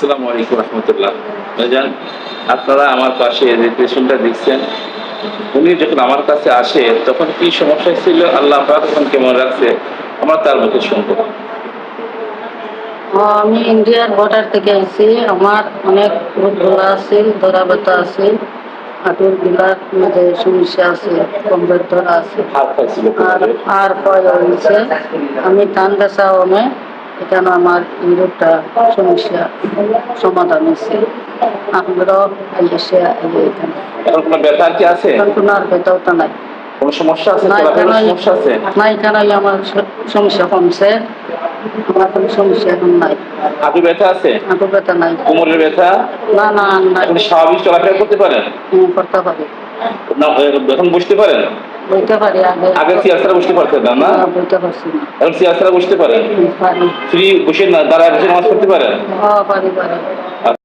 আসসালামু আলাইকুম রহমতুল্লাহ। ভাইজান আপনারা আমার পাশে যে পেশেন্টটা দেখছেন উনি যখন আমার কাছে আসে তখন কি সমস্যা ছিল? আল্লাহ পাক তখন কেমন রাখছে আমরা তার মুখে শুনব। আমি ইন্ডিয়ার বর্ডার থেকে আইছি। আমার অনেক রোগগুলা আছে ধরা ব্যথা আছে হাঁটুরগুলার মধ্যে সমস্যা আছে কমরের ধরা আছে আর আর হয়েছে। আমি টান বেচা হমে এখানে আমার এই রোগটা সমস্যা সমাধান হয়েছে। আপনারাও এসে এখানে এখন কোনো ব্যথা কি আছে? এখন কোনো আর ব্যথাওটা নাই। কোনো সমস্যা আছে? না সমস্যা আছে? না এখানে আমার সমস্যা কমছে? আমার কোনো সমস্যা এখন নাই। হাঁটু ব্যথা আছে? হাঁটু ব্যথা নাই। কোমরের ব্যথা? না না আপনি স্বাভাবিক চলাফেরা করতে পারেন? হ্যাঁ, করতে পারি। না এখন বসতে পারেন? বইতে পারি আগে আগে বসতে পারতেন না না? বইতে পারছি না। এখন চেয়ার বুঝতে পারেন পারি। ফ্রি বসে না দাঁড়ায় বসে নামাজ পড়তে পারেন পারি পারি।